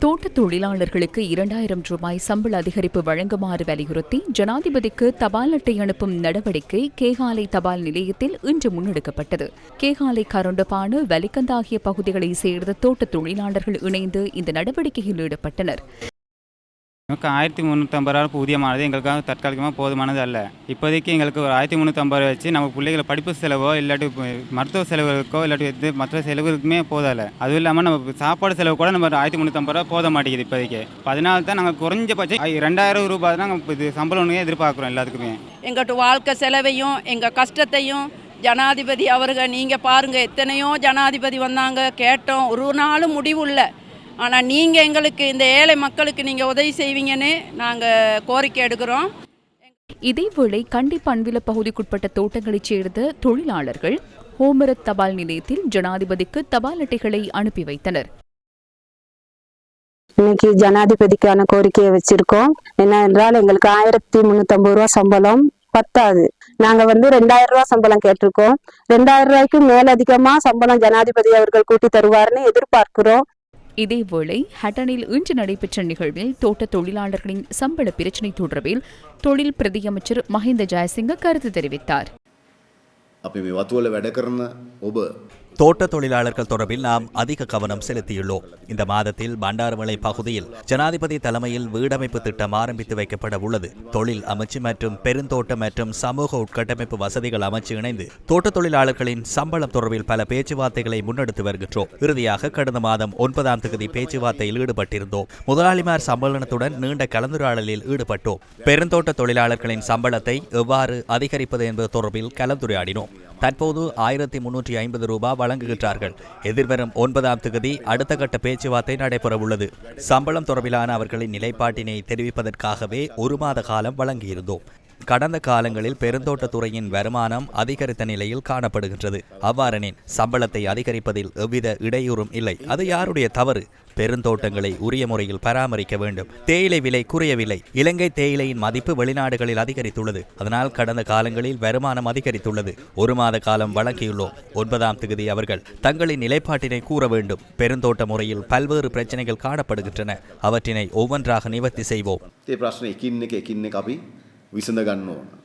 தோட்ட தொழிலாளர்களுக்கு இரண்டாயிரம் ரூபாய் சம்பள அதிகரிப்பு வழங்குமாறு வலியுறுத்தி ஜனாதிபதிக்கு தபால் அட்டை அனுப்பும் நடவடிக்கை கேகாலை தபால் நிலையத்தில் இன்று முன்னெடுக்கப்பட்டது. கேகாலை கருண்டபானு வலிக்கந்தாகிய பகுதிகளை பகுதிகளைச் சேர்ந்த தோட்ட தொழிலாளர்கள் இணைந்து இந்த நடவடிக்கையில் ஈடுபட்டனர். ஆயிரத்தி முந்நூற்றம்பது ரூபா ஊதியமானது எங்களுக்காக தற்காலிகமாக போதுமானது அல்ல. இப்போதைக்கு எங்களுக்கு ஒரு ஆயிரத்தி முந்நூற்றம்பது ரூபா வச்சு நம்ம பிள்ளைகளை படிப்பு செலவோ இல்லாட்டி மருத்துவ செலவுகளுக்கோ இல்லாட்டி இது மற்ற செலவுகளுக்குமே போதால அதுவும் இல்லாமல் நம்ம சாப்பாடு செலவு கூட நம்ம ஆயிரத்தி முந்நூற்றம்பது ரூபா போத மாட்டேங்குது இப்போதைக்கு. அதனால தான் நாங்கள் குறைஞ்சபட்சம் ரெண்டாயிரம் ரூபாய் தான் நாங்கள் இது சம்பளம் ஒன்று எதிர்பார்க்குறோம் எல்லாத்துக்குமே. எங்கள்கிட்ட வாழ்க்கை செலவையும் எங்கள் கஷ்டத்தையும் ஜனாதிபதி அவர்கள் நீங்கள் பாருங்கள் எத்தனையோ ஜனாதிபதி வந்தாங்க கேட்டோம். ஒரு நாளும் முடிவு இல்லை ஆனால் நீங்கள் எங்களுக்கு இந்த ஏழை மக்களுக்கு நீங்கள் உதவி செய்வீங்கன்னு நாங்கள் கோரிக்கை எடுக்கிறோம். இதேவேளை கண்டி பண்பில பகுதிக்குட்பட்ட தோட்டங்களைச் சேர்ந்த தொழிலாளர்கள் ஹோமரத் தபால் நிலையத்தில் ஜனாதிபதிக்கு தபால் அட்டைகளை அனுப்பி வைத்தனர். இன்னைக்கு ஜனாதிபதிக்கான கோரிக்கையை வச்சிருக்கோம். என்ன என்றால் எங்களுக்கு ஆயிரத்தி முன்னூத்தம்பது ரூபா சம்பளம் பத்தாது. நாங்க வந்து ரெண்டாயிரம் ரூபாய் சம்பளம் கேட்டிருக்கோம். ரெண்டாயிரம் ரூபாய்க்கு மேலதிகமா சம்பளம் ஜனாதிபதி அவர்கள் கூட்டி தருவார்னு எதிர்பார்க்கிறோம். இதேவேளை ஹட்டனில் இன்று நடைபெற்ற நிகழ்வில் தோட்ட தொழிலாளர்களின் சம்பள பிரச்சினை தொடர்பில் தொழில் பிரதியமைச்சர் மஹிந்த ஜெயசிங்க கருத்து தெரிவித்தார் අපි මේ වතුවල වැඩ කරන ඔබ தோட்ட தொழிலாளர்கள் தொடர்பில் நாம் அதிக கவனம் செலுத்தியுள்ளோம். இந்த மாதத்தில் பண்டாரமலை பகுதியில் ஜனாதிபதி தலைமையில் வீடமைப்பு திட்டம் ஆரம்பித்து வைக்கப்பட உள்ளது. தொழில் அமைச்சு மற்றும் பெருந்தோட்ட மற்றும் சமூக உட்கட்டமைப்பு வசதிகள் அமைச்சு இணைந்து தோட்ட தொழிலாளர்களின் சம்பளம் தொடர்பில் பல பேச்சுவார்த்தைகளை முன்னெடுத்து வருகின்றோம். இறுதியாக கடந்த மாதம் ஒன்பதாம் தேதி பேச்சுவார்த்தையில் ஈடுபட்டிருந்தோம். முதலாளிமார் சம்பளத்துடன் நீண்ட கலந்துரையாடலில் ஈடுபட்டோம். பெருந்தோட்ட தொழிலாளர்களின் சம்பளத்தை எவ்வாறு அதிகரிப்பது என்பது தொடர்பில் கலந்துரையாடினோம். தற்போது ஆயிரத்தி முன்னூற்றி ஐம்பது ரூபாய் வழங்குகின்றார்கள். எதிர்வரும் ஒன்பதாம் தேதி அடுத்த கட்ட பேச்சுவார்த்தை நடைபெறவுள்ளது. சம்பளம் தொடர்பிலான அவர்களின் நிலைப்பாட்டினை தெரிவிப்பதற்காகவே ஒரு மாத காலம் வழங்கியிருந்தோம். கடந்த காலங்களில் பெருந்தோட்டத்துறையின் வருமானம் அதிகரித்த நிலையில் காணப்படுகின்றது. அவ்வாறெனின் சம்பளத்தை அதிகரிப்பதில் எவ்வித இடையூறும் இல்லை. அது யாருடைய தவறு? பெருந்தோட்டங்களை உரிய முறையில் பராமரிக்க வேண்டும். தேயிலை விலை குறையவில்லை. இலங்கை தேயிலையின் மதிப்பு வெளிநாடுகளில் அதிகரித்துள்ளது. அதனால் கடந்த காலங்களில் வருமானம் அதிகரித்துள்ளது. ஒரு மாத காலம் வழங்கியுள்ளோம். ஒன்பதாம் தேதி அவர்கள் தங்களின் நிலைப்பாட்டினை கூற வேண்டும். பெருந்தோட்ட முறையில் பல்வேறு பிரச்சனைகள் காணப்படுகின்றன. அவற்றினை ஒவ்வொன்றாக நிவர்த்தி செய்வோம். විසඳ ගන්න ඕන.